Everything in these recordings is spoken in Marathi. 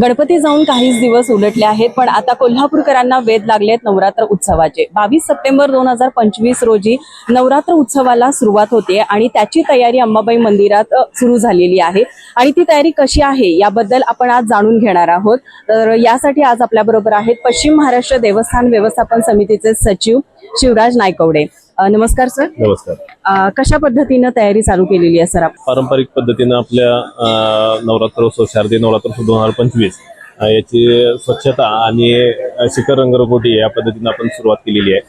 गणपती जाऊन काहीच दिवस उलटले आहेत पण आता कोल्हापूरकरांना वेध लागले आहेत नवरात्र उत्सवाचे. बावीस सप्टेंबर दोन हजार पंचवीस रोजी नवरात्र उत्सवाला सुरुवात होते आणि त्याची तयारी अंबाबाई मंदिरात सुरू झालेली आहे. आणि ती तयारी कशी आहे याबद्दल आपण आज जाणून घेणार आहोत. तर यासाठी आज आपल्याबरोबर आहेत पश्चिम महाराष्ट्र देवस्थान व्यवस्थापन समितीचे सचिव शिवराज नायकवडे. नमस्कार सर. नमस्कार. कशा पद्धतीनं तयारी चालू केलेली आहे सर? आपण पारंपरिक पद्धतीनं आपल्या नवरात्रोत्सव शारदीय नवरात्रोत्सव दोन हजार पंचवीस याची स्वच्छता आणि शिखर रंगरंगोटी या पद्धतीनं आपण सुरुवात केलेली आहे.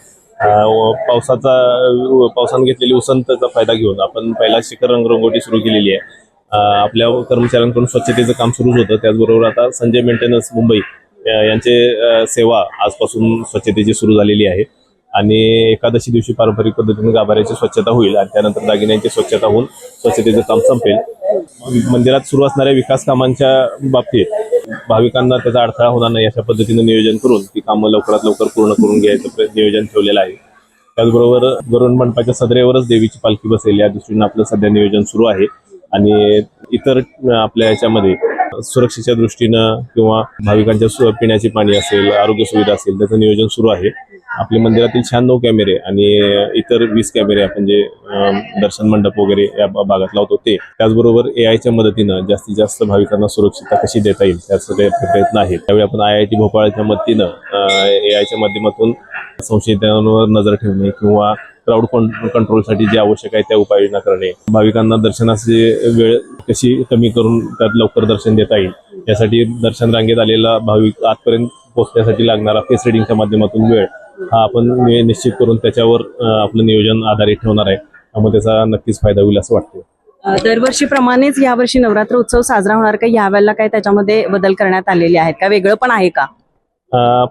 पावसाचा पावसानं घेतलेली उसंतचा फायदा घेऊन आपण पहिला शिखर रंगरंगोटी सुरू केलेली आहे. आपल्या कर्मचाऱ्यांकडून स्वच्छतेचं काम सुरूच होतं. त्याचबरोबर आता संजय मेंटेनन्स मुंबई यांचे सेवा आजपासून स्वच्छतेची सुरू झालेली आहे. आणि एकादशी दिवशी पारंपरिक पद्धतीने गाभाऱ्याची स्वच्छता होईल आणि त्यानंतर दागिन्यांची स्वच्छता होऊन स्वच्छतेचं काम संपेल. मंदिरात सुरू असणाऱ्या विकास कामांच्या बाबतीत भाविकांना त्याचा अडथळा होणार नाही अशा पद्धतीनं नियोजन करून ती कामं लवकरात लवकर पूर्ण करून घ्यायचं नियोजन ठेवलेलं आहे. त्याचबरोबर गरुण मंडपाच्या सदरेवरच देवीची पालखी बसेल. या दृष्टीनं आपलं सध्या नियोजन सुरू आहे. आणि इतर आपल्या याच्यामध्ये सुरक्षेच्या दृष्टीनं किंवा भाविकांच्या सु- पिण्याची पाणी असेल आरोग्य सुविधा असेल त्याचं नियोजन सुरू आहे. आपले मंदिरातील शहाण्णव कॅमेरे आणि इतर वीस कॅमेरे आपण जे दर्शन मंडप वगैरे या भागात लावतो ते त्याचबरोबर ए आयच्या मदतीनं जास्तीत जास्त भाविकांना सुरक्षितता कशी देता येईल त्यासाठी काही प्रयत्न आहेत. त्यावेळी आपण आय आय टी भोपाळच्या मदतीनं ए आयच्या माध्यमातून संशयितांवर नजर ठेवणे किंवा क्राऊड कंट्रोलसाठी जे आवश्यक आहे त्या उपाययोजना करणे भाविकांना दर्शनाची वेळ कशी कमी करून त्यात लवकर दर्शन देता येईल यासाठी दर्शन रांगेत आलेला भाविक आजपर्यंत पोहोचण्यासाठी लागणारा फेस रिडिंगच्या माध्यमातून वेळ हा आपण निश्चित करून त्याच्यावर आपलं नियोजन आधारित ठेवणार आहे. त्यामुळे त्याचा नक्कीच फायदा होईल असं वाटतं दरवर्षीप्रमाणेच यावर्षी नवरात्र उत्सव साजरा होणार का? यावेळेला काय त्याच्यामध्ये बदल करण्यात आलेले आहेत का? वेगळं पण आहे का?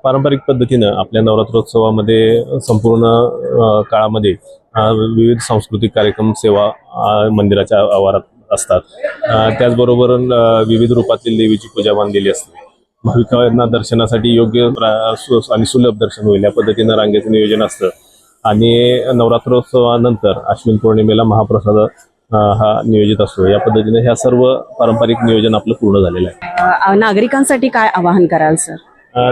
पारंपरिक पद्धतीनं आपल्या नवरात्रोत्सवामध्ये संपूर्ण काळामध्ये विविध सांस्कृतिक कार्यक्रम सेवा मंदिराच्या आवारात असतात. त्याचबरोबर विविध रूपातील देवीची पूजा बांधलेली असते. भाविकांना दर्शनासाठी योग्य आणि सुलभ दर्शन होईल या पद्धतीनं रांगेचं नियोजन असतं. आणि नवरात्रोत्सवानंतर अश्विन पौर्णिमेला महाप्रसाद हा नियोजित असतो. या पद्धतीने ह्या सर्व पारंपरिक नियोजन आपलं पूर्ण झालेलं आहे. नागरिकांसाठी काय आवाहन कराल सर?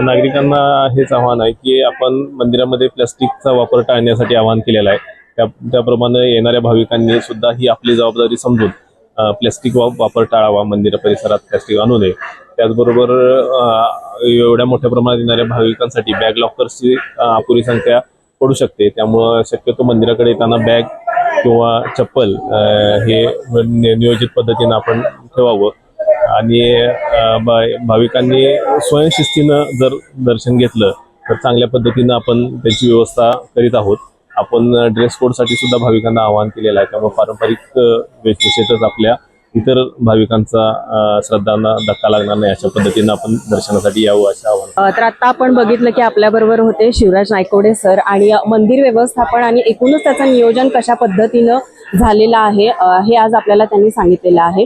नागरिकांना हेच आव्हान आहे की आपण मंदिरामध्ये प्लास्टिकचा वापर टाळण्यासाठी आवाहन केलेलं आहे. त्या त्याप्रमाणे येणाऱ्या भाविकांनी सुद्धा ही आपली जबाबदारी समजून प्लॅस्टिक वा- वापर टाळावा मंदिर परिसरात प्लॅस्टिक आणू नये. त्याचबरोबर एवढ्या मोठ्या प्रमाणात येणाऱ्या भाविकांसाठी बॅग लॉकर्सची अपुरी संख्या पडू शकते. त्यामुळं शक्यतो मंदिराकडे येताना बॅग किंवा चप्पल हे नियोजित पद्धतीनं आपण ठेवावं. आणि भाविकांनी स्वयंशिस्तीनं जर दर्शन घेतलं तर चांगल्या पद्धतीनं आपण त्याची व्यवस्था करीत आहोत. आपण ड्रेस कोडसाठी सुद्धा भाविकांना आवाहन केलेलं आहे. त्यामुळे पारंपरिक वेशभूषेतच आपल्या इतर भाविकांचा श्रद्धांना धक्का लागणार नाही अशा पद्धतीनं आपण दर्शनासाठी यावं असं आवाहन तर आता आपण बघितलं की आपल्या बरोबर होते शिवराज नायकोडे सर आणि मंदिर व्यवस्थापन आणि एकूणच त्याचं नियोजन कशा पद्धतीनं झालेलं आहे हे आज आपल्याला त्यांनी सांगितलेलं आहे.